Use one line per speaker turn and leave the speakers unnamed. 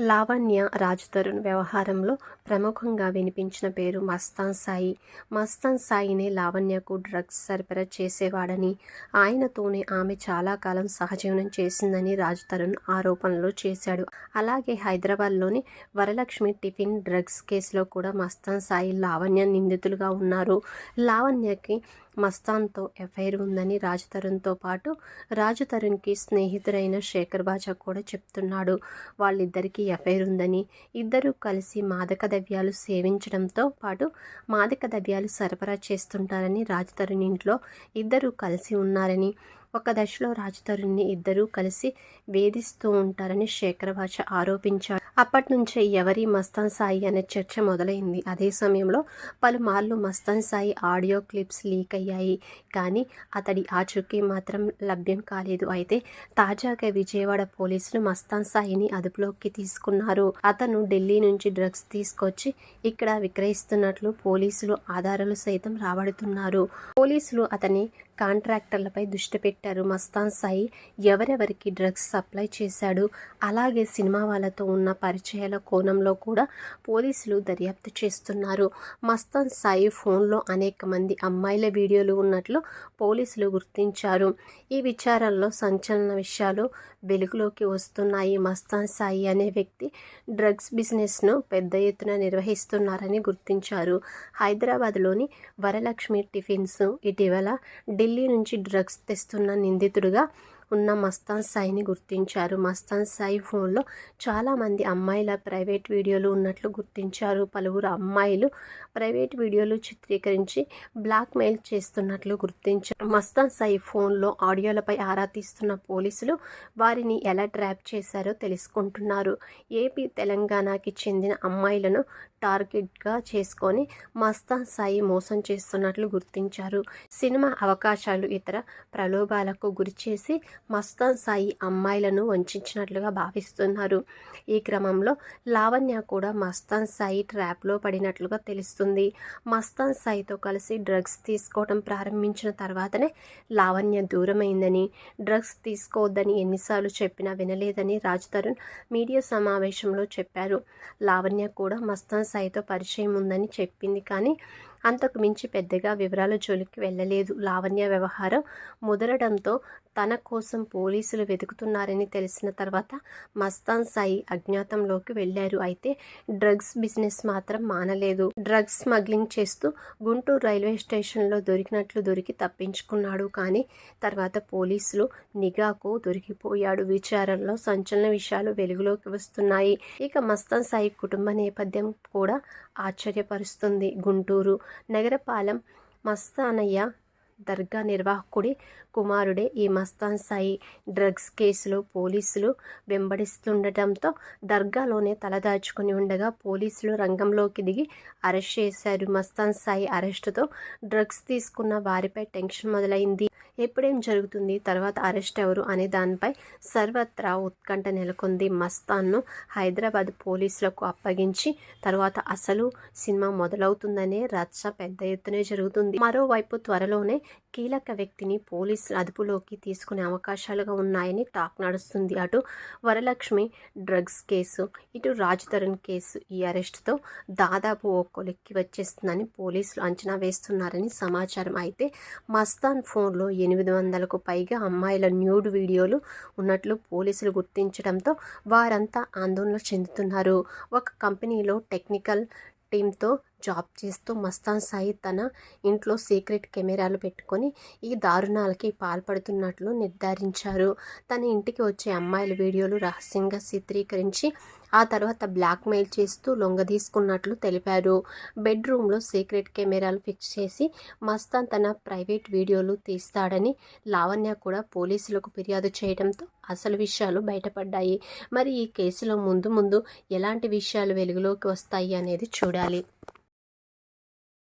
లావణ్య రాజ్ తరుణ్ వ్యవహారంలో ప్రముఖంగా వినిపించిన పేరు మస్తాన్ సాయి. మస్తాన్ సాయినే లావణ్యకు డ్రగ్స్ సరఫరా చేసేవాడని ఆయనతోనే ఆమె చాలా కాలం సహజీవనం చేసిందని రాజ్ తరుణ్ ఆరోపణలు చేశాడు. అలాగే హైదరాబాద్లోని వరలక్ష్మి టిఫిన్ డ్రగ్స్ కేసులో కూడా మస్తాన్ సాయి లావణ్య నిందితులుగా ఉన్నారు. లావణ్యకి మస్తాన్తో ఎఫ్ఐఆర్ ఉందని రాజ్ తరుణ్తో పాటు రాజు తరుణ్కి స్నేహితుడైన శేఖర్ బాచా కూడా చెప్తున్నాడు. వాళ్ళిద్దరికీ ఎఫ్ఐఆర్ ఉందని. ఇద్దరూ కలిసి మాదక ద్రవ్యాలు సేవించడంతో పాటు మాదక ద్రవ్యాలు సరఫరా చేస్తుంటారని రాజ్ తరుణ్ ఇంట్లో ఇద్దరూ కలిసి ఉన్నారని. ఒక దశలో రాజధరుణ్ణి ఇద్దరూ కలిసి వేధిస్తూ ఉంటారని శేఖరభాష ఆరోపించాడు అప్పటి నుంచే ఎవరి మస్తాన్ సాయి అనే చర్చ మొదలైంది. అదే సమయంలో పలుమార్లు Mastan Sai audio clips leak అయ్యాయి. కానీ అతడి ఆచూకీ మాత్రం లభ్యం కాలేదు. అయితే తాజాగా విజయవాడ పోలీసులు మస్తాన్ సాయిని అదుపులోకి తీసుకున్నారు. అతను ఢిల్లీ నుంచి డ్రగ్స్ తీసుకొచ్చి ఇక్కడ విక్రయిస్తున్నట్లు పోలీసులు ఆధారాలు సైతం రాబడుతున్నారు. పోలీసులు అతని కాంట్రాక్టర్లపై దృష్టి పెట్టారు. మస్తాన్ సాయి ఎవరెవరికి డ్రగ్స్ సప్లై చేశాడు అలాగే సినిమా వాళ్ళతో ఉన్న పరిచయాల కోణంలో కూడా పోలీసులు దర్యాప్తు చేస్తున్నారు. మస్తాన్ సాయి ఫోన్లో అనేక మంది అమ్మాయిల వీడియోలు ఉన్నట్లు పోలీసులు గుర్తించారు. ఈ విచారాల్లో సంచలన విషయాలు వెలుగులోకి వస్తున్నాయి. మస్తాన్ సాయి అనే వ్యక్తి డ్రగ్స్ బిజినెస్ను పెద్ద ఎత్తున నిర్వహిస్తున్నారని గుర్తించారు. హైదరాబాద్లోని వరలక్ష్మి టిఫిన్స్ ఇటీవల ఢిల్లీ నుంచి డ్రగ్స్ తెస్తున్న నిందితుడిగా ఉన్న మస్తాన్ సాయిని గుర్తించారు. మస్తాన్ సాయి ఫోన్లో చాలామంది అమ్మాయిల ప్రైవేట్ వీడియోలు ఉన్నట్లు గుర్తించారు. పలువురు అమ్మాయిలు ప్రైవేట్ వీడియోలు చిత్రీకరించి బ్లాక్మెయిల్ చేస్తున్నట్లు గుర్తించారు. మస్తాన్ సాయి ఫోన్లో ఆడియోలపై ఆరా తీస్తున్న పోలీసులు వారిని ఎలా ట్రాప్ చేశారో తెలుసుకుంటున్నారు. ఏపీ తెలంగాణకి చెందిన అమ్మాయిలను టార్గెట్గా చేసుకొని మస్తాన్ సాయి మోసం చేస్తున్నట్లు గుర్తించారు. సినిమా అవకాశాలు ఇతర ప్రలోభాలకు గురిచేసి మస్తాన్ సాయి అమ్మాయిలను వంచినట్లుగా భావిస్తున్నారు. ఈ క్రమంలో లావణ్య కూడా మస్తాన్ సాయి ట్రాప్లో పడినట్లుగా తెలుస్తుంది. మస్తాన్ సాయితో కలిసి డ్రగ్స్ తీసుకోవడం ప్రారంభించిన తర్వాతనే లావణ్య దూరమైందని డ్రగ్స్ తీసుకోవద్దని ఎన్నిసార్లు చెప్పినా వినలేదని రాజ్ తరుణ్ మీడియా సమావేశంలో చెప్పారు. లావణ్య కూడా మస్తాన్ సాయితో పరిచయం ఉందని చెప్పింది కానీ అంతకు మించి పెద్దగా వివరాల జోలికి వెళ్ళలేదు. లావణ్య వ్యవహారం ముదరడంతో తన కోసం పోలీసులు వెతుకుతున్నారని తెలిసిన తర్వాత మస్తాన్ సాయి అజ్ఞాతంలోకి వెళ్ళారు. అయితే డ్రగ్స్ బిజినెస్ మాత్రం మానలేదు. డ్రగ్స్ స్మగ్లింగ్ చేస్తూ గుంటూరు రైల్వే స్టేషన్లో దొరికినట్లు దొరికి తప్పించుకున్నాడు. కానీ తర్వాత పోలీసులు నిఘాకు దొరికిపోయాడు. విచారణలో సంచలన విషయాలు వెలుగులోకి వస్తున్నాయి. ఇక మస్తాన్ సాయి కుటుంబ నేపథ్యం కూడా ఆశ్చర్యపరుస్తుంది. గుంటూరు నగరపాలెం మస్తానయ్య దర్గా నిర్వాహకుడి కుమారుడే ఈ మస్తాన్ సాయి డ్రగ్స్ కేసులో పోలీసులు వెంబడిస్తుండటంతో దర్గాలోనే తలదాచుకుని ఉండగా పోలీసులు రంగంలోకి దిగి అరెస్ట్ చేశారు. మస్తాన్ సాయి అరెస్టుతో డ్రగ్స్ తీసుకున్న వారిపై టెన్షన్ మొదలైంది. ఎప్పుడేం జరుగుతుంది? తర్వాత అరెస్ట్ ఎవరు? అనే దానిపై సర్వత్రా ఉత్కంఠ నెలకొంది. మస్తాన్ను హైదరాబాద్ పోలీసులకు అప్పగించి తర్వాత అసలు సినిమా మొదలవుతుందనే రచ్చ పెద్ద ఎత్తునే జరుగుతుంది. మరోవైపు త్వరలోనే కీలక వ్యక్తిని పోలీసులు అదుపులోకి తీసుకునే అవకాశాలుగా ఉన్నాయని టాక్ నడుస్తుంది. అటు వరలక్ష్మి డ్రగ్స్ కేసు ఇటు రాజ్ తరుణ్ కేసు ఈ అరెస్టుతో దాదాపు ఓ కొలిక్కి వచ్చేస్తుందని పోలీసులు అంచనా వేస్తున్నారని సమాచారం. అయితే మస్తాన్ ఫోన్లో ఎనిమిది వందలకు పైగా అమ్మాయిల న్యూడ్ వీడియోలు ఉన్నట్లు పోలీసులు గుర్తించడంతో వారంతా ఆందోళన చెందుతున్నారు. ఒక కంపెనీలో టెక్నికల్ టీంతో జాబ్ చేస్తూ మస్తాన్ సాయి తన ఇంట్లో సీక్రెట్ కెమెరాలు పెట్టుకొని ఈ దారుణాలకి పాల్పడుతున్నట్లు నిర్ధారించారు. తన ఇంటికి వచ్చే అమ్మాయిల వీడియోలు రహస్యంగా చిత్రీకరించి ఆ తర్వాత బ్లాక్మెయిల్ చేస్తూ లొంగదీసుకున్నట్లు తెలిపారు. బెడ్రూమ్లో సీక్రెట్ కెమెరాలు ఫిక్స్ చేసి మస్తాన్ తన ప్రైవేట్ వీడియోలు తీస్తాడని లావణ్య కూడా పోలీసులకు ఫిర్యాదు చేయడంతో అసలు విషయాలు బయటపడ్డాయి. మరి ఈ కేసులో ముందు ముందు ఎలాంటి విషయాలు వెలుగులోకి వస్తాయి అనేది చూడాలి.